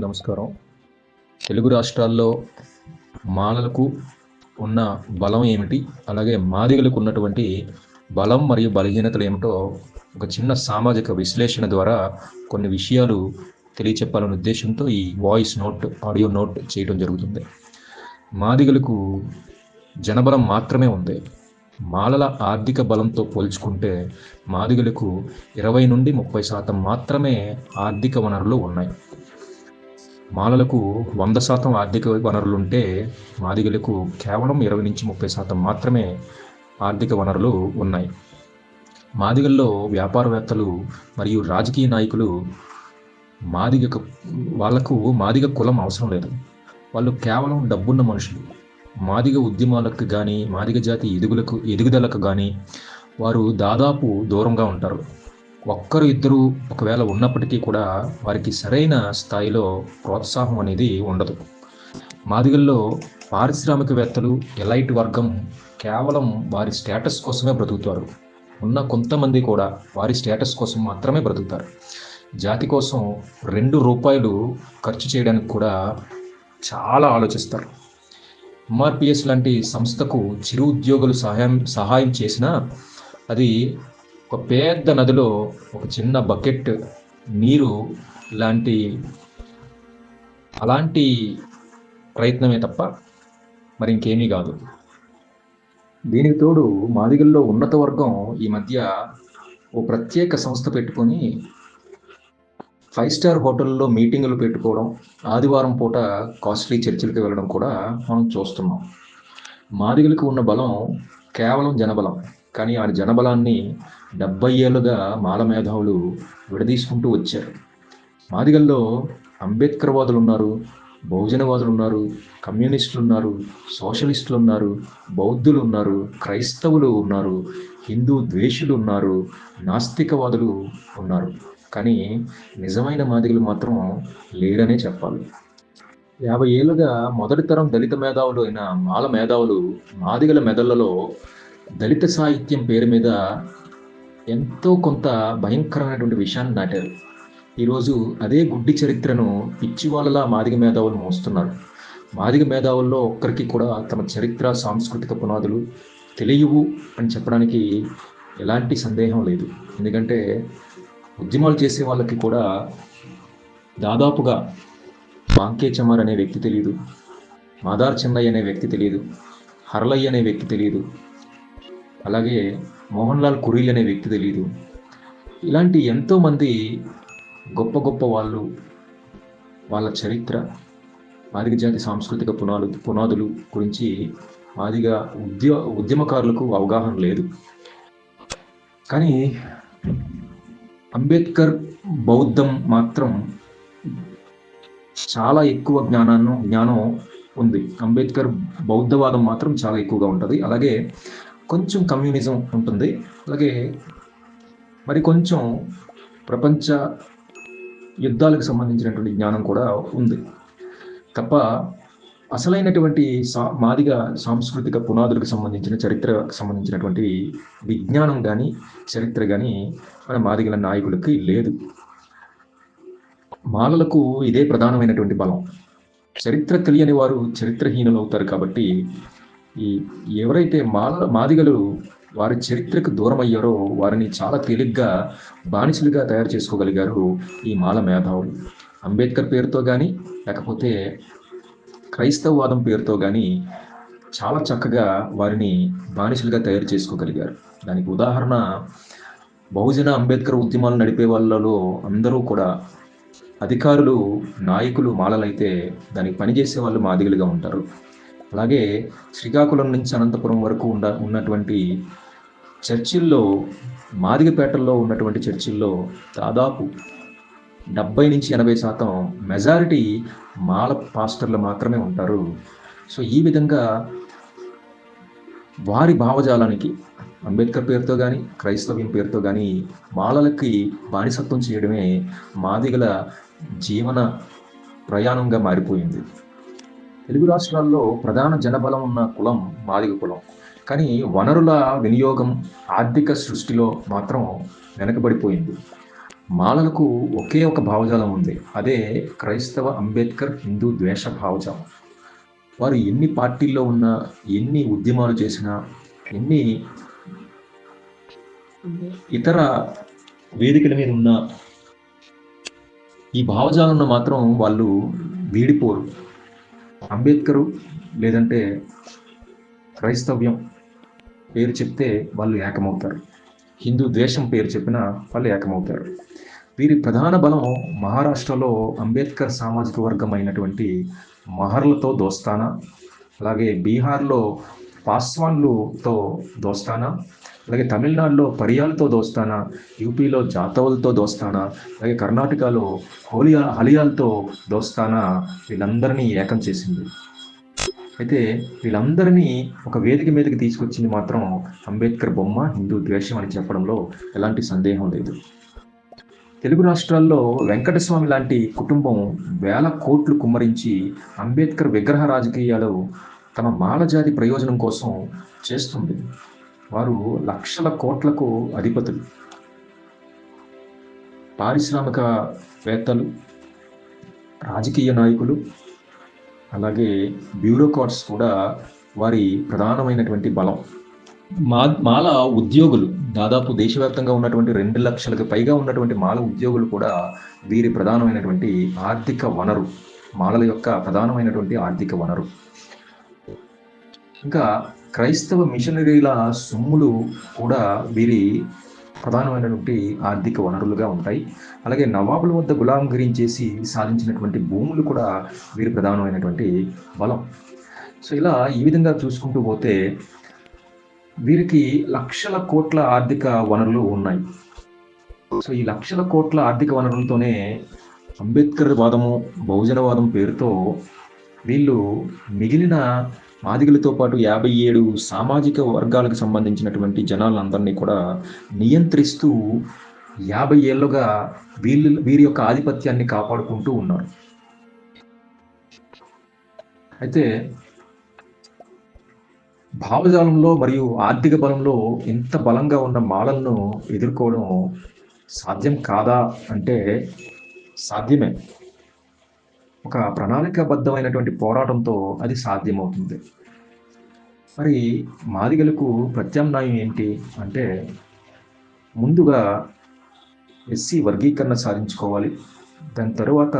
అందరికీ నమస్కారం. తెలుగు రాష్ట్రాల్లో మాలలకు ఉన్న బలం ఏమిటి? అలాగే మాదిగలకు ఉన్నటువంటి బలం మరియు బలహీనతలు ఏమిటో ఒక చిన్న సామాజిక విశ్లేషణ ద్వారా కొన్ని విషయాలు తెలియచెప్పాలనే ఉద్దేశంతో ఈ వాయిస్ నోట్ ఆడియో నోట్ చేయడం జరుగుతుంది. మాదిగలకు జనబలం మాత్రమే ఉంది. మాలల ఆర్థిక బలంతో పోల్చుకుంటే మాదిగలకు ఇరవై నుండి ముప్పై శాతం మాత్రమే ఆర్థిక వనరులు ఉన్నాయి. మాలలకు వంద శాతం ఆర్థిక వనరులు ఉంటే మాదిగలకు కేవలం ఇరవై నుంచి ముప్పై శాతం మాత్రమే ఆర్థిక వనరులు ఉన్నాయి. మాదిగల్లో వ్యాపారవేత్తలు మరియు రాజకీయ నాయకులు మాదిగ వాళ్ళకు మాదిగ కులం అవసరం లేదు. వాళ్ళు కేవలం డబ్బున్న మనుషులు. మాదిగ ఉద్యమాలకు కానీ మాదిగ జాతి ఎదుగులకు ఎదుగుదలకు కానీ వారు దాదాపు దూరంగా ఉంటారు. ఒక్కరు ఇద్దరు ఒకవేళ ఉన్నప్పటికీ కూడా వారికి సరైన స్థాయిలో ప్రోత్సాహం అనేది ఉండదు. మాదిగల్లో పారిశ్రామికవేత్తలు ఎలైట్ వర్గం కేవలం వారి స్టేటస్ కోసమే బ్రతుకుతారు. ఉన్న కొంతమంది కూడా వారి స్టేటస్ కోసం మాత్రమే బ్రతుకుతారు. జాతి కోసం రెండు రూపాయలు ఖర్చు చేయడానికి కూడా చాలా ఆలోచిస్తారు. ఎంఆర్పిఎస్ లాంటి సంస్థకు చిరు ఉద్యోగులు సహాయం సహాయం చేసినా అది ఒక పెద్ద నదిలో ఒక చిన్న బకెట్ నీరు లాంటి అలాంటి ప్రయత్నమే తప్ప మరి ఇంకేమీ కాదు. దీనికి తోడు మాదిగల్లో ఉన్నత వర్గం ఈ మధ్య ఓ ప్రత్యేక సంస్థ పెట్టుకొని ఫైవ్ స్టార్ హోటల్లో మీటింగులు పెట్టుకోవడం ఆదివారం పూట కాస్ట్లీ చర్చిలకు వెళ్ళడం కూడా మనం చూస్తున్నాం. మాదిగలకు ఉన్న బలం కేవలం జనబలం కానీ ఆ జనబలాన్ని డెబ్బై ఏళ్ళుగా మాల మేధావులు విడదీసుకుంటూ వచ్చారు. మాదిగల్లో అంబేద్కర్ వాదులు ఉన్నారు బహుజనవాదులు ఉన్నారు కమ్యూనిస్టులు ఉన్నారు సోషలిస్టులు ఉన్నారు బౌద్ధులు ఉన్నారు క్రైస్తవులు ఉన్నారు హిందూ ద్వేషులు ఉన్నారు నాస్తికవాదులు ఉన్నారు. కానీ నిజమైన మాదిగలు మాత్రం లేరనే చెప్పాలి. యాభై ఏళ్ళుగా మొదటి తరం దళిత మేధావులు అయిన మాల మేధావులు మాదిగల మెదళ్ళలో దళిత సాహిత్యం పేరు మీద ఎంతో కొంత భయంకరమైనటువంటి విషయాన్ని నాటారు ఈరోజు అదే గుడ్డి చరిత్రను పిచ్చివాళ్ళలా మాదిగ మేధావులు మోస్తున్నారు. మాదిగ మేధావుల్లో ఒక్కరికి కూడా తమ చరిత్ర సాంస్కృతిక పునాదులు తెలియవు అని చెప్పడానికి ఎలాంటి సందేహం లేదు. ఎందుకంటే ఉద్యమాలు చేసే వాళ్ళకి కూడా దాదాపుగా బాంకే చమార్ అనే వ్యక్తి తెలియదు మాదార్ చెన్నయ్య అనే వ్యక్తి తెలియదు హర్లయ్య అనే వ్యక్తి తెలియదు అలాగే మోహన్ లాల్ కురీల్ అనే వ్యక్తి తెలియదు ఇలాంటి ఎంతోమంది గొప్ప గొప్ప వాళ్ళు వాళ్ళ చరిత్ర ఆదిగ జాతి సాంస్కృతిక పునాదు పునాదులు గురించి ఆదిగా ఉద్య ఉద్యమకారులకు అవగాహన లేదు. కానీ అంబేద్కర్ బౌద్ధం మాత్రం చాలా ఎక్కువ జ్ఞానాన్ని జ్ఞానం ఉంది. అంబేద్కర్ బౌద్ధవాదం మాత్రం చాలా ఎక్కువగా ఉంటుంది. అలాగే కొంచెం కమ్యూనిజం ఉంటుంది. అలాగే మరి కొంచెం ప్రపంచ యుద్ధాలకు సంబంధించినటువంటి జ్ఞానం కూడా ఉంది. తప్ప అసలైనటువంటి సా మాదిగ సాంస్కృతిక పునాదులకు సంబంధించిన చరిత్రకు సంబంధించినటువంటి విజ్ఞానం కానీ చరిత్ర కానీ మన మాదిగల నాయకులకి లేదు. మాలలకు ఇదే ప్రధానమైనటువంటి బలం. చరిత్ర తెలియని వారు చరిత్రహీనులు అవుతారు కాబట్టి ఈ ఎవరైతే మాల మాదిగలు వారి చరిత్రకు దూరం అయ్యారో వారిని చాలా తేలిగ్గా బానిసలుగా తయారు చేసుకోగలిగారు ఈ మాల మేధావులు. అంబేద్కర్ పేరుతో కానీ లేకపోతే క్రైస్తవవాదం పేరుతో కానీ చాలా చక్కగా వారిని బానిసలుగా తయారు చేసుకోగలిగారు. దానికి ఉదాహరణ బహుజన అంబేద్కర్ ఉద్యమాలు నడిపే వాళ్ళలో అందరూ కూడా అధికారులు నాయకులు మాలలైతే దానికి పనిచేసే వాళ్ళు మాదిగలుగా ఉంటారు. అలాగే శ్రీకాకుళం నుంచి అనంతపురం వరకు ఉన్న ఉన్నటువంటి చర్చిల్లో మాదిగపేటల్లో ఉన్నటువంటి చర్చిల్లో దాదాపు డెబ్బై నుంచి ఎనభై శాతం మెజారిటీ మాల పాస్టర్లు మాత్రమే ఉంటారు. సో ఈ విధంగా వారి భావజాలానికి అంబేద్కర్ పేరుతో కానీ క్రైస్తవ్యం పేరుతో కానీ మాలలకి బానిసత్వం చేయడమే మాదిగల జీవన ప్రయాణంగా మారిపోయింది. తెలుగు రాష్ట్రాల్లో ప్రధాన జనబలం ఉన్న కులం మాదిగ కులం. కానీ వనరుల వినియోగం ఆర్థిక సృష్టిలో మాత్రం వెనకబడిపోయింది. మాలలకు ఒకే ఒక భావజాలం ఉంది. అదే క్రైస్తవ అంబేద్కర్ హిందూ ద్వేష భావజాలం. వారు ఎన్ని పార్టీల్లో ఉన్నా ఎన్ని ఉద్యమాలు చేసినా ఎన్ని ఇతర వేదికల మీద ఉన్న ఈ భావజాలంలో మాత్రం వాళ్ళు వీడిపోరు. అంబేద్కరు లేదంటే క్రైస్తవ్యం పేరు చెప్తే వాళ్ళు ఏకమవుతారు. హిందూ ద్వేషం పేరు చెప్పినా వాళ్ళు ఏకమవుతారు. వీరి ప్రధాన బలం మహారాష్ట్రలో అంబేద్కర్ సామాజిక వర్గం అయినటువంటి మహర్లతో దోస్తానా అలాగే బీహార్లో పాస్వాన్లతో దోస్తానా అలాగే తమిళనాడులో పరియాలతో దోస్తానా యూపీలో జాతవులతో దోస్తానా అలాగే కర్ణాటకలో హోలియా హలియాలతో దోస్తానా వీళ్ళందరినీ ఏకం చేసింది. అయితే వీళ్ళందరినీ ఒక వేదిక మీదకి తీసుకొచ్చింది మాత్రం అంబేద్కర్ బొమ్మ హిందూ ద్వేషం అని చెప్పడంలో ఎలాంటి సందేహం లేదు. తెలుగు రాష్ట్రాల్లో వెంకటస్వామి లాంటి కుటుంబం వేల కోట్లు కుమ్మరించి అంబేద్కర్ విగ్రహ రాజకీయాలు తమ మాలజాతి ప్రయోజనం కోసం చేస్తుంది. వారు లక్షల కోట్లకు అధిపతులు. పారిశ్రామికవేత్తలు రాజకీయ నాయకులు అలాగే బ్యూరోక్రాట్స్ కూడా వారి ప్రధానమైనటువంటి బలం. మా మాల ఉద్యోగులు దాదాపు దేశవ్యాప్తంగా ఉన్నటువంటి రెండు లక్షలకు పైగా ఉన్నటువంటి మాల ఉద్యోగులు కూడా వీరి ప్రధానమైనటువంటి ఆర్థిక వనరు మాలల యొక్క ప్రధానమైనటువంటి ఆర్థిక వనరు. ఇంకా క్రైస్తవ మిషనరీల సొమ్ములు కూడా వీరి ప్రధానమైనటువంటి ఆర్థిక వనరులుగా ఉంటాయి. అలాగే నవాబుల వద్ద గులాంగిరి చేసి సాధించినటువంటి భూములు కూడా వీరి ప్రధానమైనటువంటి బలం. సో ఇలా ఈ విధంగా చూసుకుంటూ పోతే వీరికి లక్షల కోట్ల ఆర్థిక వనరులు ఉన్నాయి. సో ఈ లక్షల కోట్ల ఆర్థిక వనరులతోనే అంబేద్కర్ వాదము బహుజనవాదం పేరుతో వీళ్ళు మిగిలిన మాదిగలతో పాటు యాభై ఏడు సామాజిక వర్గాలకు సంబంధించినటువంటి జనాలందరినీ కూడా నియంత్రిస్తూ యాభై ఏళ్ళుగా వీళ్ళు వీరి యొక్క ఆధిపత్యాన్ని కాపాడుకుంటూ ఉన్నారు. అయితే భావజాలంలో మరియు ఆర్థిక బలంలో ఇంత బలంగా ఉన్న మాలలను ఎదుర్కోవడం సాధ్యం కాదా అంటే సాధ్యమే. ఒక ప్రణాళికాబద్ధమైనటువంటి పోరాటంతో అది సాధ్యమవుతుంది. మరి మాదిగలకు ప్రత్యామ్నాయం ఏంటి అంటే ముందుగా ఎస్సీ వర్గీకరణ సాధించుకోవాలి. దాని తరువాత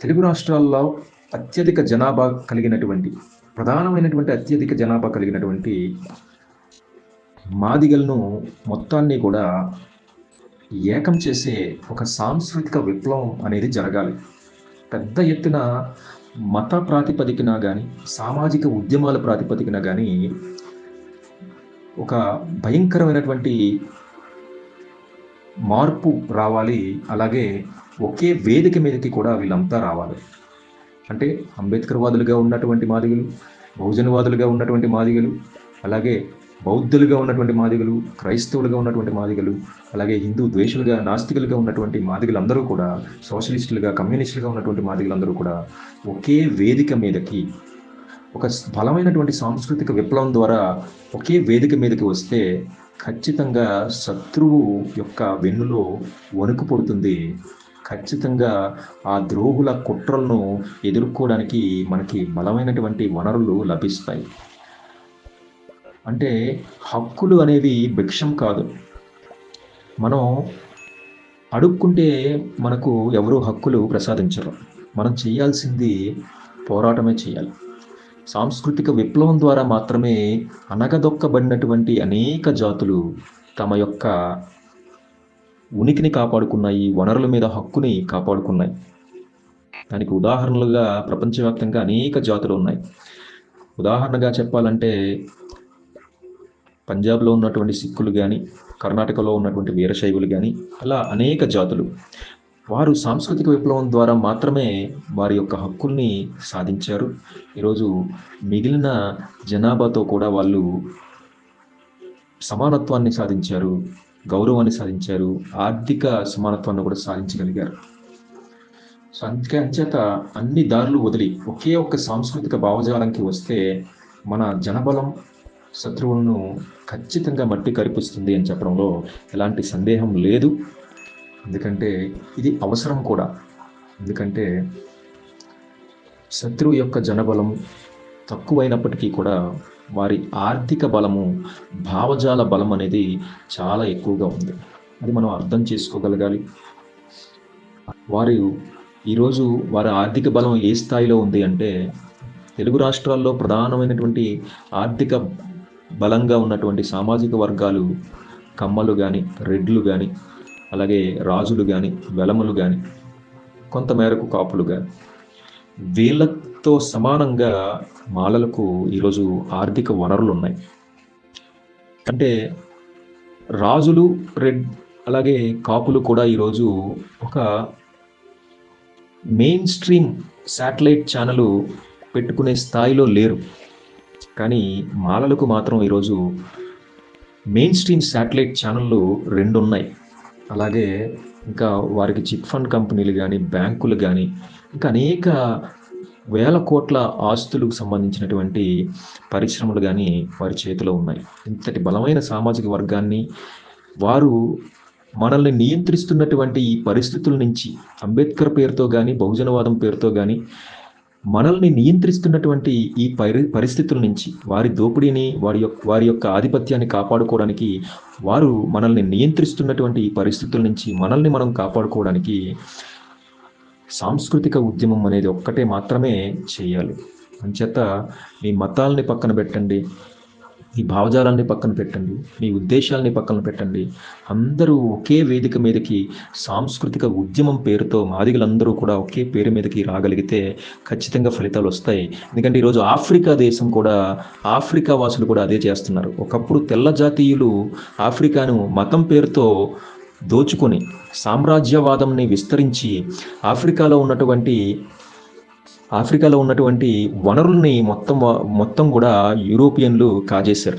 తెలుగు రాష్ట్రాల్లో అత్యధిక జనాభా కలిగినటువంటి ప్రధానమైనటువంటి అత్యధిక జనాభా కలిగినటువంటి మాదిగలను మొత్తాన్ని కూడా ఏకం చేసే ఒక సాంస్కృతిక విప్లవం అనేది జరగాలి. పెద్ద ఎత్తున మత ప్రాతిపదికన కానీ సామాజిక ఉద్యమాల ప్రాతిపదికన కానీ ఒక భయంకరమైనటువంటి మార్పు రావాలి. అలాగే ఒకే వేదిక మీదకి కూడా వీళ్ళంతా రావాలి. అంటే అంబేద్కర్ వాదులుగా ఉన్నటువంటి మాదిగలు బహుజనవాదులుగా ఉన్నటువంటి మాదిగలు అలాగే బౌద్ధులుగా ఉన్నటువంటి మాదిగలు క్రైస్తవులుగా ఉన్నటువంటి మాదిగలు అలాగే హిందూ ద్వేషులుగా నాస్తికులుగా ఉన్నటువంటి మాదిగలందరూ కూడా సోషలిస్టులుగా కమ్యూనిస్టులుగా ఉన్నటువంటి మాదిగలందరూ కూడా ఒకే వేదిక మీదకి ఒక బలమైనటువంటి సాంస్కృతిక విప్లవం ద్వారా ఒకే వేదిక మీదకి వస్తే ఖచ్చితంగా శత్రువు యొక్క వెన్నులో వణుకు పడుతుంది. ఖచ్చితంగా ఆ ద్రోహుల కుట్రలను ఎదుర్కోవడానికి మనకి బలమైనటువంటి వనరులు లభిస్తాయి. అంటే హక్కులు అనేవి భిక్షం కాదు. మనం అడుక్కుంటే మనకు ఎవరు హక్కులు ప్రసాదించరు. మనం చేయాల్సింది పోరాటమే చేయాలి. సాంస్కృతిక విప్లవం ద్వారా మాత్రమే అనగదొక్కబడినటువంటి అనేక జాతులు తమ యొక్క ఉనికిని కాపాడుకున్నాయి వనరుల మీద హక్కుని కాపాడుకున్నాయి. దానికి ఉదాహరణలుగా ప్రపంచవ్యాప్తంగా అనేక జాతులు ఉన్నాయి. ఉదాహరణగా చెప్పాలంటే పంజాబ్లో ఉన్నటువంటి సిక్కులు కానీ కర్ణాటకలో ఉన్నటువంటి వీరశైవులు కానీ అలా అనేక జాతులు. వారు సాంస్కృతిక విప్లవం ద్వారా మాత్రమే వారి యొక్క హక్కుల్ని సాధించారు. ఈరోజు మిగిలిన జనాభాతో కూడా వాళ్ళు సమానత్వాన్ని సాధించారు గౌరవాన్ని సాధించారు ఆర్థిక సమానత్వాన్ని కూడా సాధించగలిగారు. సో అందుకే అంచేత అన్ని దారులు వదిలి ఒకే ఒక్క సాంస్కృతిక భావజాలంకి వస్తే మన జనబలం శత్రువులను ఖచ్చితంగా మట్టి కరిపిస్తుంది అని చెప్పడంలో ఎలాంటి సందేహం లేదు. ఎందుకంటే ఇది అవసరం కూడా. ఎందుకంటే శత్రువు యొక్క జనబలం తక్కువైనప్పటికీ కూడా వారి ఆర్థిక బలము భావజాల బలం అనేది చాలా ఎక్కువగా ఉంది. అది మనం అర్థం చేసుకోగలగాలి. వారు ఈరోజు వారి ఆర్థిక బలం ఏ స్థాయిలో ఉంది అంటే తెలుగు రాష్ట్రాల్లో ప్రధానమైనటువంటి ఆర్థిక బలంగా ఉన్నటువంటి సామాజిక వర్గాలు కమ్మలు కానీ రెడ్లు కానీ అలాగే రాజులు కానీ వెలములు కానీ కొంతమేరకు కాపులు కానీ వీళ్ళతో సమానంగా మాలలకు ఈరోజు ఆర్థిక వనరులు ఉన్నాయి అంటే రాజులు రెడ్ అలాగే కాపులు కూడా ఈరోజు ఒక మెయిన్ స్ట్రీమ్ శాటిలైట్ ఛానల్ పెట్టుకునే స్థాయిలో లేరు. కానీ మాలలకు మాత్రం ఈరోజు మెయిన్ స్ట్రీమ్ శాటిలైట్ ఛానళ్ళు రెండు ఉన్నాయి అలాగే ఇంకా వారికి చిట్ ఫండ్ కంపెనీలు కానీ బ్యాంకులు కానీ ఇంకా అనేక వేల కోట్ల ఆస్తులకు సంబంధించినటువంటి పరిశ్రమలు కానీ వారి చేతిలో ఉన్నాయి. ఇంతటి బలమైన సామాజిక వర్గాన్ని వారు మనల్ని నియంత్రిస్తున్నటువంటి ఈ పరిస్థితుల నుంచి అంబేద్కర్ పేరుతో కానీ బహుజనవాదం పేరుతో కానీ మనల్ని నియంత్రిస్తున్నటువంటి ఈ పరి పరిస్థితుల నుంచి వారి దోపిడీని వారి యొక్క వారి యొక్క ఆధిపత్యాన్ని కాపాడుకోవడానికి వారు మనల్ని నియంత్రిస్తున్నటువంటి ఈ పరిస్థితుల నుంచి మనల్ని మనం కాపాడుకోవడానికి సాంస్కృతిక ఉద్యమం అనేది ఒక్కటే మాత్రమే చేయాలి. అంచేత మీ మతాలని పక్కన పెట్టండి. మీ భావజాలాన్ని పక్కన పెట్టండి మీ ఉద్దేశాలని పక్కన పెట్టండి. అందరూ ఒకే వేదిక మీదకి సాంస్కృతిక ఉద్యమం పేరుతో మాదిగలందరూ కూడా ఒకే పేరు మీదకి రాగలిగితే ఖచ్చితంగా ఫలితాలు వస్తాయి. ఎందుకంటే ఈరోజు ఆఫ్రికా దేశం కూడా ఆఫ్రికా వాసులు కూడా అదే చేస్తున్నారు. ఒకప్పుడు తెల్ల జాతీయులు ఆఫ్రికాను మతం పేరుతో దోచుకొని సామ్రాజ్యవాదంని విస్తరించి ఆఫ్రికాలో ఉన్నటువంటి ఆఫ్రికాలో ఉన్నటువంటి వనరుల్ని మొత్తం మొత్తం కూడా యూరోపియన్లు కాజేశారు.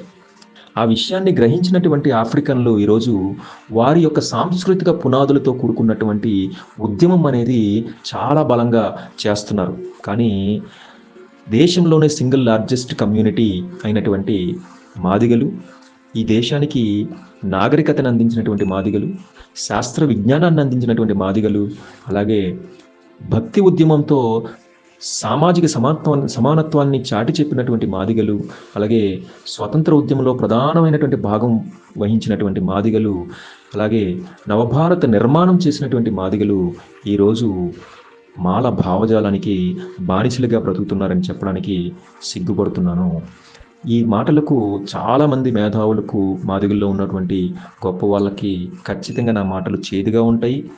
ఆ విషయాన్ని గ్రహించినటువంటి ఆఫ్రికన్లు ఈరోజు వారి యొక్క సాంస్కృతిక పునాదులతో కూడుకున్నటువంటి ఉద్యమం అనేది చాలా బలంగా చేస్తున్నారు. కానీ దేశంలోనే సింగిల్ లార్జెస్ట్ కమ్యూనిటీ అయినటువంటి మాదిగలు ఈ దేశానికి నాగరికతను అందించినటువంటి మాదిగలు శాస్త్ర విజ్ఞానాన్ని అందించినటువంటి మాదిగలు అలాగే భక్తి ఉద్యమంతో సామాజిక సమానత్వాన్ని సమానత్వాన్ని చాటి చెప్పినటువంటి మాదిగలు అలాగే స్వతంత్ర ఉద్యమంలో ప్రధానమైనటువంటి భాగం వహించినటువంటి మాదిగలు అలాగే నవభారత నిర్మాణం చేసినటువంటి మాదిగలు ఈరోజు మాల భావజాలానికి బానిసలుగా బ్రతుకుతున్నారని చెప్పడానికి సిగ్గుపడుతున్నాను. ఈ మాటలకు చాలామంది మేధావులకు మాదిగల్లో ఉన్నటువంటి గొప్ప వాళ్ళకి ఖచ్చితంగా నా మాటలు చేదుగా ఉంటాయి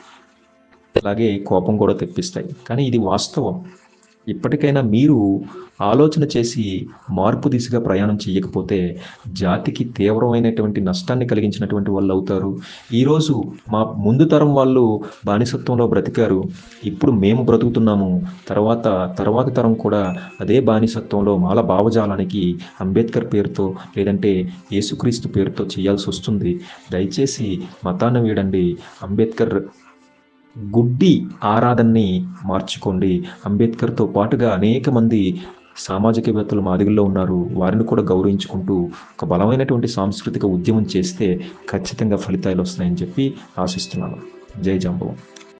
అలాగే కోపం కూడా తెప్పిస్తాయి. కానీ ఇది వాస్తవం. ఇప్పటికైనా మీరు ఆలోచన చేసి మార్పు దిశగా ప్రయాణం చేయకపోతే జాతికి తీవ్రమైనటువంటి నష్టాన్ని కలిగించినటువంటి వాళ్ళు అవుతారు. ఈరోజు మా ముందు తరం వాళ్ళు బానిసత్వంలో బ్రతికారు. ఇప్పుడు మేము బ్రతుకుతున్నాము. తర్వాత తర్వాత తరం కూడా అదే బానిసత్వంలో మాల భావజాలానికి అంబేద్కర్ పేరుతో లేదంటే యేసుక్రీస్తు పేరుతో చేయాల్సి వస్తుంది. దయచేసి మతాన్ని వీడండి. అంబేద్కర్ గుడ్డి ఆరాధనని మార్చుకోండి. అంబేద్కర్తో పాటుగా అనేక మంది సామాజికవేత్తలు మాదిగల్లో ఉన్నారు. వారిని కూడా గౌరవించుకుంటూ ఒక బలమైనటువంటి సాంస్కృతిక ఉద్యమం చేస్తే ఖచ్చితంగా ఫలితాలు వస్తాయని చెప్పి ఆశిస్తున్నాను. జై జాంబవం